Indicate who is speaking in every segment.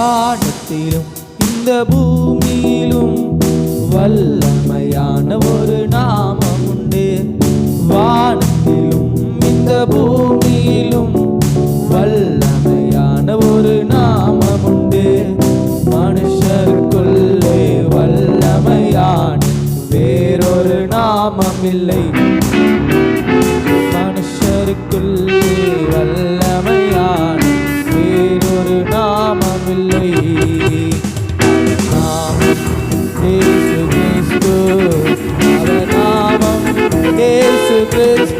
Speaker 1: வானத்திலும் இந்த பூமியிலும் வல்லமையான ஒரு நாமம் உண்டு. வானத்திலும் இந்த பூமியிலும் வல்லமையான ஒரு நாமம் உண்டு. மனுஷருக்குள்ளே வல்லமையான வேறொரு நாமம் இல்லை. நாமமில்லை நாமம் இயேசு கிறிஸ்து அவர் நாமம் இயேசு கிறிஸ்து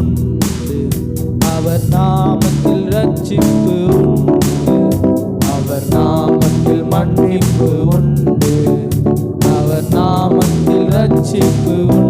Speaker 1: உண்டு. அவர் நாமத்தில் ரட்சிப்பு உண்டு. அவர் நாமத்தில் மன்னிப்பு உண்டு. அவர் நாமத்தில் ரட்சிப்பு உண்டு.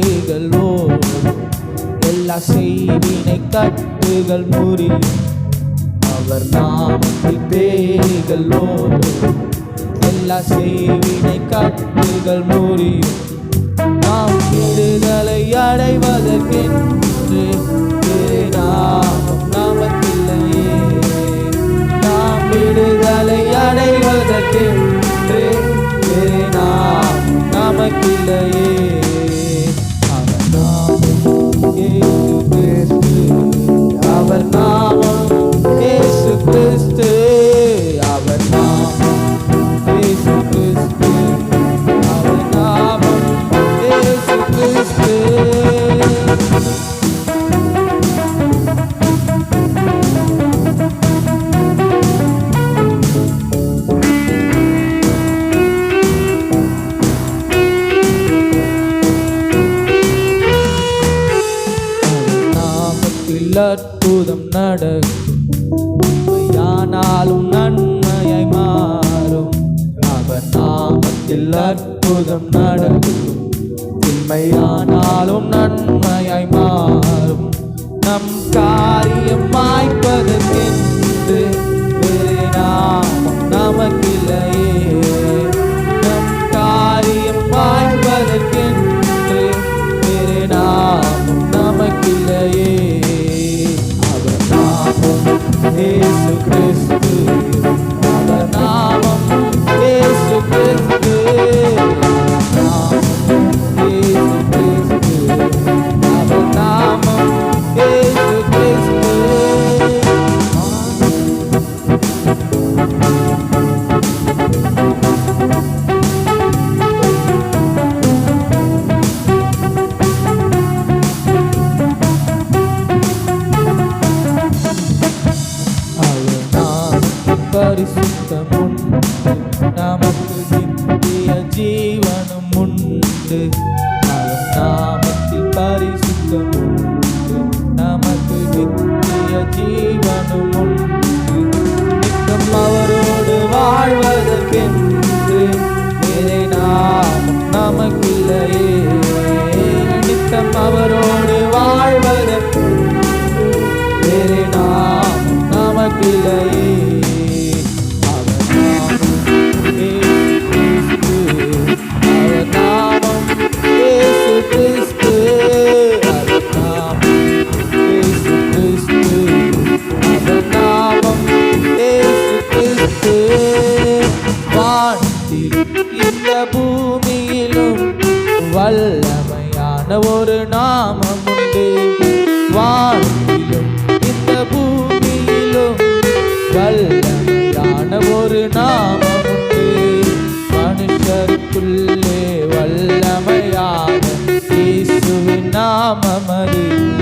Speaker 1: எல்லா செய்வினை கட்டுகள் முறியும். அவர் நாமத்தில் பேய்கள் ஓடும். எல்லா செய்வினை கட்டுகள் முறியும். நாம் விடுதலை அடைவதற்கென்று வேறு நாமம் நமக்கில்லையே. நாம் விடுதலை அடைவதற்கென்று நாமம் நமக்கில்லையே. அற்புதம் நடக்கும். யானாலும் நன்மையாய் மாறும். அவர் நாமத்தில் அற்புதம் நடக்கும். உண்மையானாலும் நன்மையை மாறும். நம் காரியம் மாய்ப்பதற்கென்று என ஒரு நாமம் உண்டு. வானிலும் இந்த பூமியிலும் வல்லமையான ஒரு நாமம் உண்டு. மனுஷருக்குள்ளே வல்லமையான இயேசுவின் நாமம் அது.